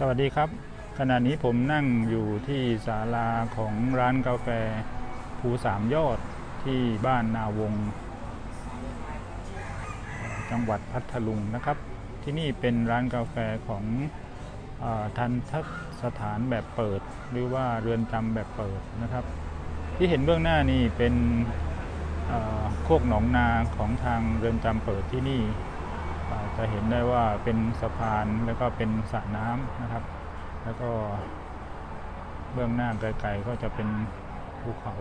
สวัสดีครับ ขณะนี้ผมนั่งอยู่ที่ศาลาของร้านกาแฟภูสามยอดที่บ้านนาวง จังหวัดพัทลุงนะครับ ที่นี่เป็นร้านกาแฟของอทันทัศสถานแบบเปิด หรือว่าเรือนจำแบบเปิดนะครับ ที่เห็นเบื้องหน้านี่เป็นโคกหนองนาของทางเรือนจำเปิดที่นี่ จะเห็นได้ว่าเป็นสะพานแล้วก็เป็นสระน้ำนะครับ แล้วก็เบื้องหน้าไกลๆก็จะเป็นภูเขา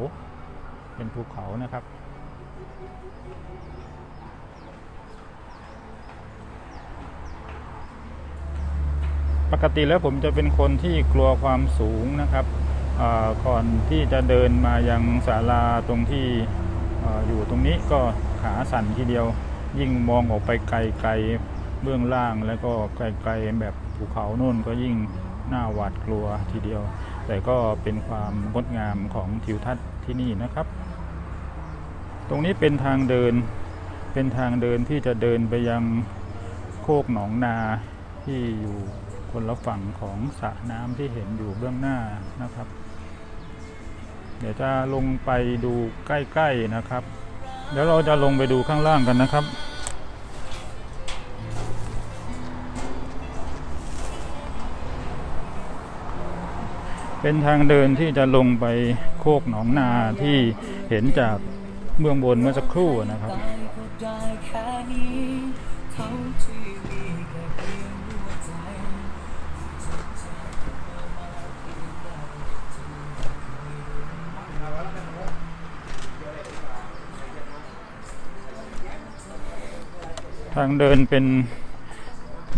เป็นภูเขานะครับปกติแล้วผมจะเป็นคนที่กลัวความสูงนะครับอ่าก่อนที่จะเดินมายังศาลาตรงที่ออยู่ตรงนี้ก็ขาสั่นทีเดียว ยิ่งมองออกไปไกลๆเบื้องล่างแล้วก็ไกลๆแบบภูเขาโน่นก็ยิ่งน่าหวาดกลัวทีเดียว แต่ก็เป็นความงดงามของทิวทัศน์ที่นี่นะครับ ตรงนี้เป็นทางเดินเป็นทางเดินที่จะเดินไปยังโคกหนองนาที่อยู่คนละฝั่งของสระน้ำที่เห็นอยู่เบื้องหน้านะครับ เดี๋ยวจะลงไปดูใกล้ ๆนะครับ เดี๋ยวเราจะลงไปดูข้างล่างกันนะครับ เป็นทางเดินที่จะลงไปโคกหนองนาที่เห็นจากเบื้องบนเมื่อสักครู่นะครับ ได้ก็ได้แค่นี้เท่าที่มีแค่เพียงหัวใจ ทางเดินเป็น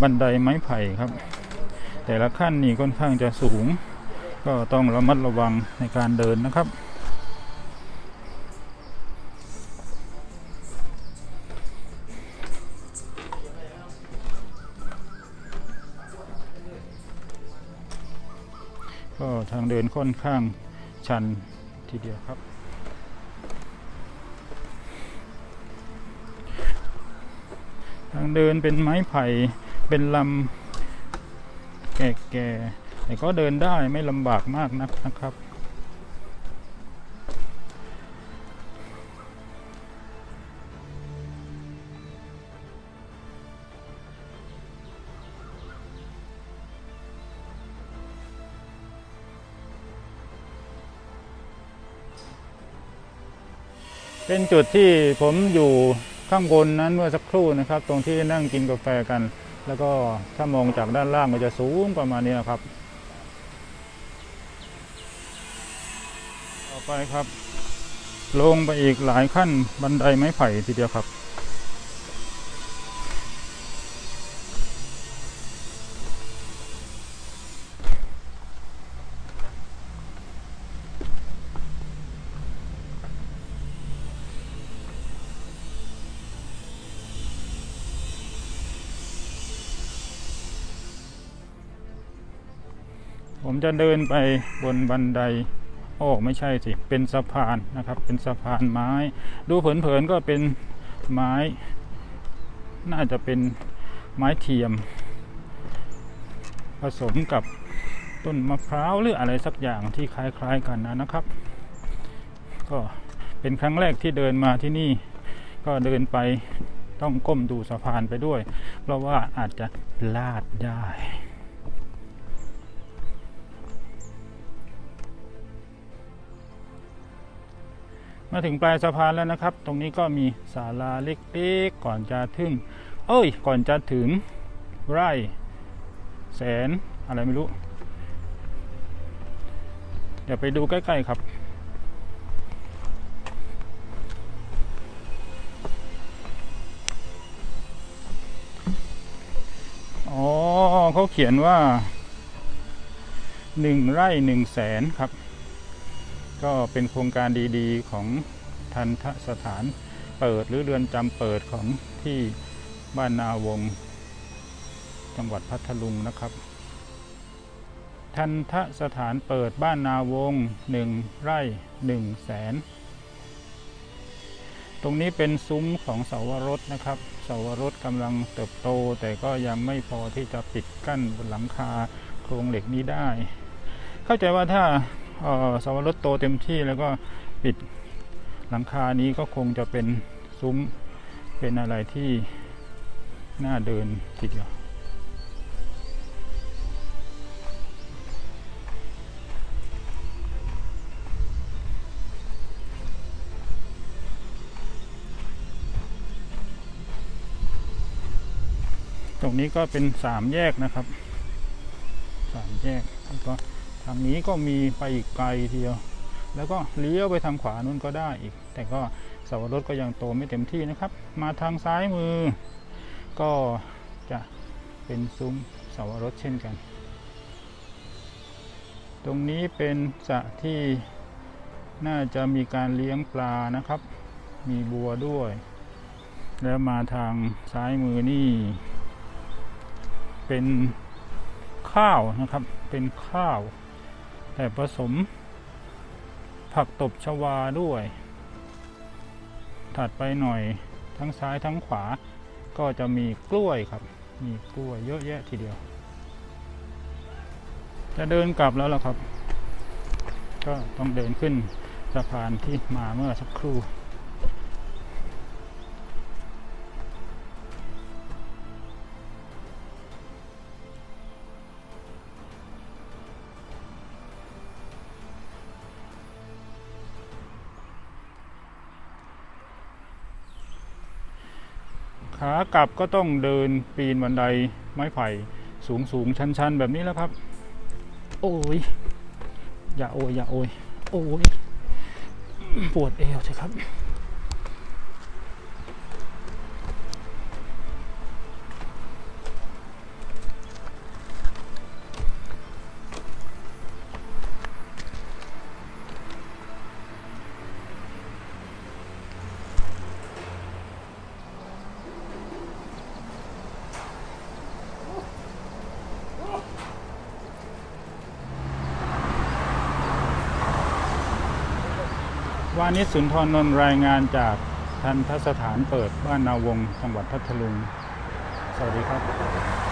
บันไดไม้ไผ่ครับ แต่ละขั้นนี่ค่อนข้างจะสูง ก็ต้องระมัดระวังในการเดินนะครับ ก็ทางเดินค่อนข้างชันทีเดียวครับ ทางเดินเป็นไม้ไผ่เป็นลำแก่ๆแต่ก็เดินได้ไม่ลำบากมากนักนะครับเป็นจุดที่ผมอยู่ ข้างบนนั้นเมื่อสักครู่นะครับ ตรงที่นั่งกินกาแฟกัน แล้วก็ถ้ามองจากด้านล่างมันจะสูงประมาณนี้ครับ ต่อไปครับ ลงไปอีกหลายขั้นบันไดไม้ไผ่ทีเดียวครับ ผมจะเดินไปบนบันไดโอ้ไม่ใช่สิ เป็นสะพานนะครับ เป็นสะพานไม้ ดูเผินๆก็เป็นไม้ น่าจะเป็นไม้เทียม ผสมกับต้นมะพร้าวหรืออะไรสักอย่างที่คล้ายๆกันนะนะครับ ก็เป็นครั้งแรกที่เดินมาที่นี่ ก็เดินไปต้องก้มดูสะพานไปด้วย เพราะว่าอาจจะพลาดได้ มาถึงปลายสะพานแล้วนะครับ ตรงนี้ก็มีศาลาเล็กๆก่อนจะถึง เอ้ย ก่อนจะถึงไร่แสนอะไรไม่รู้ เดี๋ยวไปดูใกล้ ๆ ครับอ๋อเขาเขียนว่าหนึ่งไร่หนึ่งแสนครับ ก็เป็นโครงการดีๆ ของทันทสถานเปิดหรือเรือนจำเปิดของที่บ้านนาวง จังหวัดพัทลุงนะครับ ทันทสถานเปิดบ้านนาวงหนึ่งไร่หนึ่งแสนตรงนี้เป็นซุ้มของเสาวรสนะครับเสาวรสกำลังเติบโต แต่ก็ยังไม่พอที่จะปิดกั้นบนหลังคาโครงเหล็กนี้ได้ เข้าใจว่าถ้า สวรสโตเต็มที่แล้วก็ปิดหลังคานี้ก็คงจะเป็นซุ้มเป็นอะไรที่น่าเดินทีเดียวตรงนี้ก็เป็นสามแยกนะครับสามแยกแล้วก็ ทางนี้ก็มีไปอีกไกลทีเดียว แล้วก็เลี้ยวไปทางขวานู้นก็ได้อีก แต่ก็เสาวรถก็ยังโตไม่เต็มที่นะครับ มาทางซ้ายมือ ก็จะเป็นซุ้มเสาวรถเช่นกัน ตรงนี้เป็นสระที่น่าจะมีการเลี้ยงปลานะครับ มีบัวด้วย แล้วมาทางซ้ายมือนี่ เป็นข้าวนะครับ เป็นข้าว แต่ผสม ผักตบชวาด้วย ถัดไปหน่อยทั้งซ้ายทั้งขวา ก็จะมีกล้วยครับ มีกล้วยเยอะแยะทีเดียว จะเดินกลับแล้วล่ะครับ ก็ต้องเดินขึ้นสะพานที่มาเมื่อสักครู่ ขากลับก็ต้องเดินปีนบันไดไม้ไผ่สูงสูงชันชันๆแบบนี้แล้วครับ โอ้ย อย่าโอยอย่าโอยโอ้ยปวดเอวใช่ครับ วานิสุนทรนนท์รายงานจากทันทสถานเปิดบ้านนาวงจังหวัดพัทลุง สวัสดีครับ